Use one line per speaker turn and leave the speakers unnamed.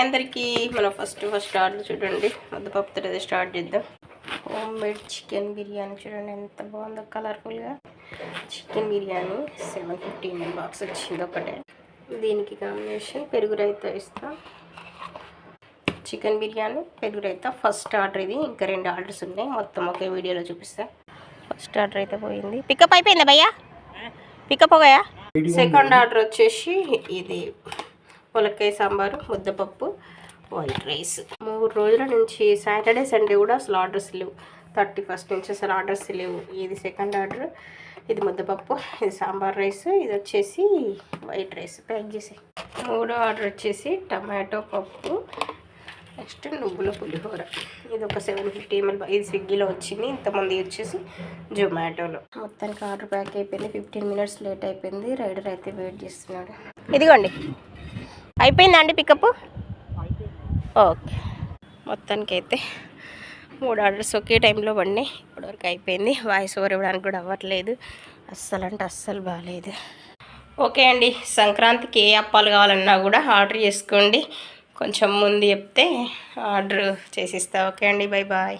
అందరికీ మనం first first order చూడండి. ముద్దపప్పుతో అయితే స్టార్ట్ చేద్దాం. హోమ్ మేడ్ చికెన్ బిర్యానీ చూడండి ఎంత బాగుందో కలర్ఫుల్గా chicken biryani seven fifty ML box వచ్చింది ఒకటే. దీనికి కాంబినేషన్ పెరుగు రైతా ఇస్తాం. చికెన్ బిర్యానీ పెరుగు రైతా ఫస్ట్ ఆర్డర్ ఇది. ఇంకా రెండు ఆర్డర్స్ ఉన్నాయి. మొత్తం ఒకే వీడియోలో చూపిస్తా. ఫస్ట్ ఆర్డర్ అయితే పోయింది. పికప్ అయిపోయిందా భయ్యా? పికప్ పోయా సెకండ్ ఆర్డర్ వచ్చేసి ఇది ములక్కాయ సాంబారు ముద్దపప్పు వైట్ రైస్. మూడు రోజుల నుంచి సాటర్డే సండే కూడా అసలు ఆర్డర్స్ లేవు. థర్టీ ఫస్ట్ నుంచి అసలు ఆర్డర్స్ లేవు. ఇది సెకండ్ ఆర్డర్. ఇది ముద్దపప్పు ఇది సాంబార్ రైస్ ఇది వచ్చేసి వైట్ రైస్. ప్యాక్ చేసి మూడో ఆర్డర్ వచ్చేసి టమాటో పప్పు నెక్స్ట్ నువ్వుల పులిహోర. ఇది ఒక సెవెన్ ఫిఫ్టీ ఎంఎల్ ఇది స్విగ్గీలో వచ్చింది. ఇంతమంది వచ్చేసి జొమాటోలో. మొత్తానికి ఆర్డర్ ప్యాక్ అయిపోయింది. ఫిఫ్టీన్ మినిట్స్ లేట్ అయిపోయింది. రైడర్ అయితే వెయిట్ చేస్తున్నాడు. ఇదిగోండి. అయిపోయిందా అండి పికప్ ఓకే. మొత్తానికి అయితే మూడు ఆర్డర్స్ ఒకే టైంలో పడినాయి. ఇప్పటివరకు అయిపోయింది. వాయిస్ ఓవర్ ఇవ్వడానికి కూడా అవ్వట్లేదు. అస్సలు అంటే అస్సలు బాగాలేదు ఓకే అండి. సంక్రాంతికి ఏ అప్పాలు కావాలన్నా కూడా ఆర్డర్ చేసుకోండి. కొంచెం ముందు చెప్తే ఆర్డర్ చేసిస్తా. ఓకే అండి. Bye bye